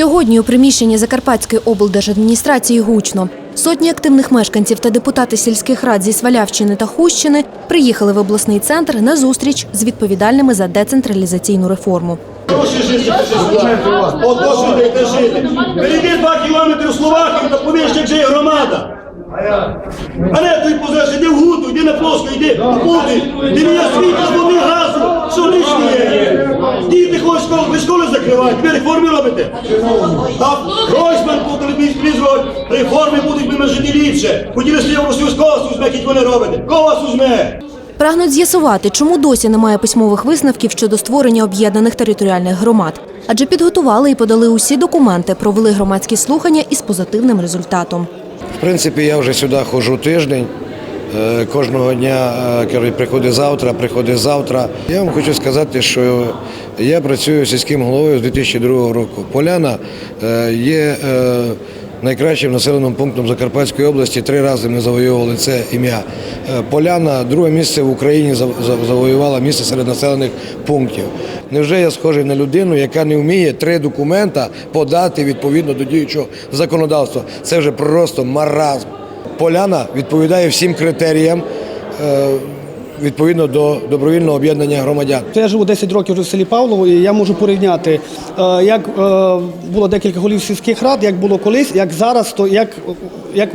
Сьогодні у приміщенні Закарпатської облдержадміністрації гучно. Сотні активних мешканців та депутати сільських рад зі Свалявщини та Хущини приїхали в обласний центр на зустріч з відповідальними за децентралізаційну реформу. Гроші два кілометри в Словакію та повіж, як жиє громада. А не ти позеш, іди в гуту, іди на плоску, іди в Буди, де не є закривають, реформи робите. Так, Гройсман призвати, реформи будуть ми жити ліпше. Хотіли з кого сузьме, кіть вони робите. Кого сузьме? Прагнуть з'ясувати, чому досі немає письмових висновків щодо створення об'єднаних територіальних громад. Адже підготували і подали усі документи, провели громадські слухання із позитивним результатом. В принципі, я вже сюди ходжу тиждень. Е, Кожного дня е, кажуть, приходи завтра, приходи завтра. Я вам хочу сказати, що я працюю сільським головою з 2002 року. Поляна е, є найкращим населеним пунктом Закарпатської області. Три рази ми завоювали це ім'я. Поляна друге місце в Україні зав- зав- завоювала місце серед населених пунктів. Невже я схожий на людину, яка не вміє три документа подати відповідно до діючого законодавства? Це вже просто маразм. Поляна відповідає всім критеріям е, відповідно до добровільного об'єднання громадян. Я живу 10 років вже в селі Павлово, і я можу порівняти, е, як е, було декілька голів сільських рад, як було колись, як зараз, то як, як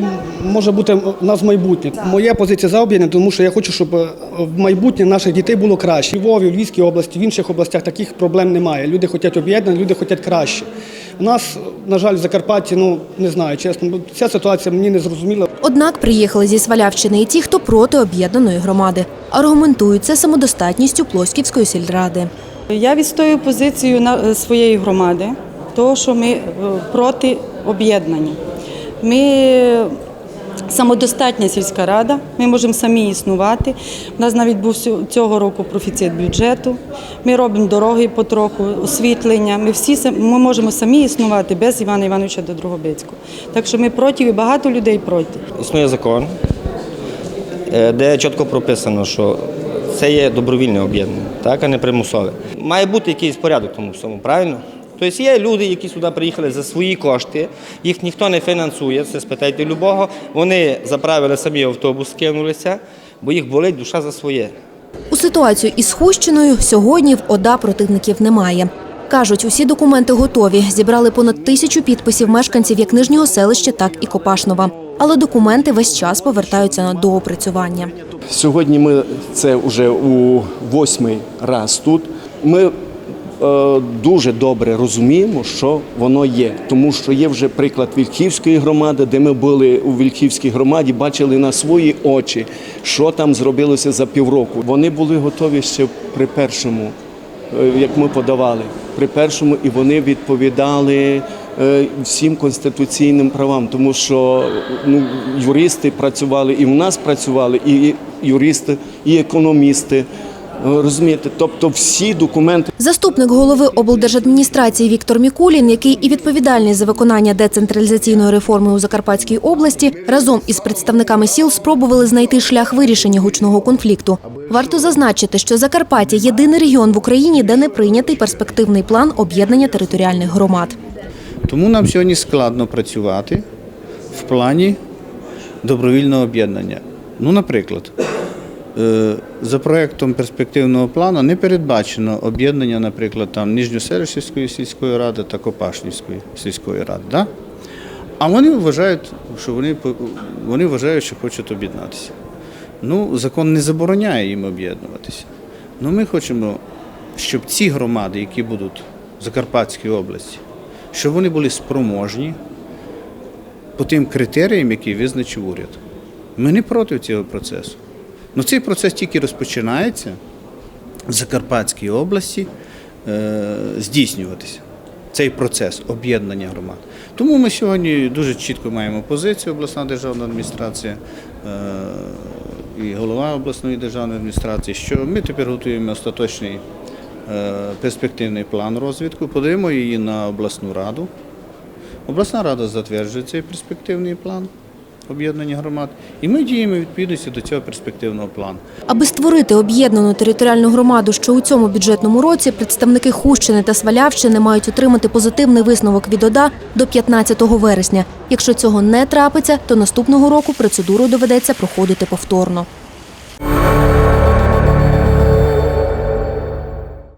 може бути в нас майбутнє. Моя позиція за об'єднання, тому що я хочу, щоб в майбутнє наших дітей було краще. У Львові, в Львівській області, в інших областях таких проблем немає. Люди хочуть об'єднання, люди хочуть краще. У нас, на жаль, в Закарпатті, ну не знаю, чесно, бо ця ситуація мені не зрозуміла. Однак приїхали зі Свалявщини і ті, хто проти об'єднаної громади. Аргументують це самодостатністю Плосківської сільради. Я відстоюю позицію на- е, своєї громади, того, що ми е, проти об'єднання. Ми самодостатня сільська рада, ми можемо самі існувати. У нас навіть був цього року профіцит бюджету. Ми робимо дороги потроху, освітлення. Ми всі ми можемо самі існувати без Івана Івановича Дрогобицького. Так що ми проти і багато людей проти. Існує закон, е, де чітко прописано, що це є добровільне об'єднання, так, а не примусове. Має бути якийсь порядок тому всьому, правильно? Тобто є люди, які сюди приїхали за свої кошти, їх ніхто не фінансує, це спитайте любого. Вони заправили самі автобус, кинулися, бо їх болить душа за своє. У ситуацію із Хущиною сьогодні в ОДА противників немає. Кажуть, усі документи готові. Зібрали понад тисячу підписів мешканців як нижнього селища, так і Копашнова. Але документи весь час повертаються на доопрацювання. Сьогодні ми це вже у восьмий раз тут. Ми дуже добре розуміємо, що воно є, тому що є вже приклад Вільхівської громади, де ми були у Вільхівській громаді, бачили на свої очі, що там зробилося за півроку. Вони були готові ще при першому е, як ми подавали при першому, і вони відповідали е, всім конституційним правам, тому що ну, юристи працювали і в нас працювали, і юристи, і економісти. Е, Розумієте, тобто всі документи. Заступник голови облдержадміністрації Віктор Мікулін, який і відповідальний за виконання децентралізаційної реформи у Закарпатській області, разом із представниками сіл спробували знайти шлях вирішення гучного конфлікту. Варто зазначити, що Закарпаття єдиний регіон в Україні, де не прийнятий перспективний план об'єднання територіальних громад. Тому нам сьогодні складно працювати в плані добровільного об'єднання. Ну, наприклад, за проектом перспективного плану не передбачено об'єднання, наприклад, там Ніжньоселищівської сільської ради та Копашнівської сільської ради. Да? А вони вважають, що вони, вони вважають, що хочуть об'єднатися. Ну, закон не забороняє їм об'єднуватися. Ну, ми хочемо, щоб ці громади, які будуть в Закарпатській області, щоб вони були спроможні по тим критеріям, які визначив уряд. Ми не проти цього процесу. Ну цей процес тільки розпочинається в Закарпатській області е, здійснюватися. Цей процес об'єднання громад. Тому ми сьогодні дуже чітко маємо позицію обласна державна адміністрація е, і голова обласної державної адміністрації, що ми тепер готуємо остаточний е, перспективний план розвитку, подаємо її на обласну раду. Обласна рада затверджує цей перспективний план. Об'єднання громад, і ми діємо відповідності до цього перспективного плану. Аби створити об'єднану територіальну громаду, що у цьому бюджетному році представники Хущини та Свалявщини мають отримати позитивний висновок від ОДА до 15 вересня. Якщо цього не трапиться, то наступного року процедуру доведеться проходити повторно.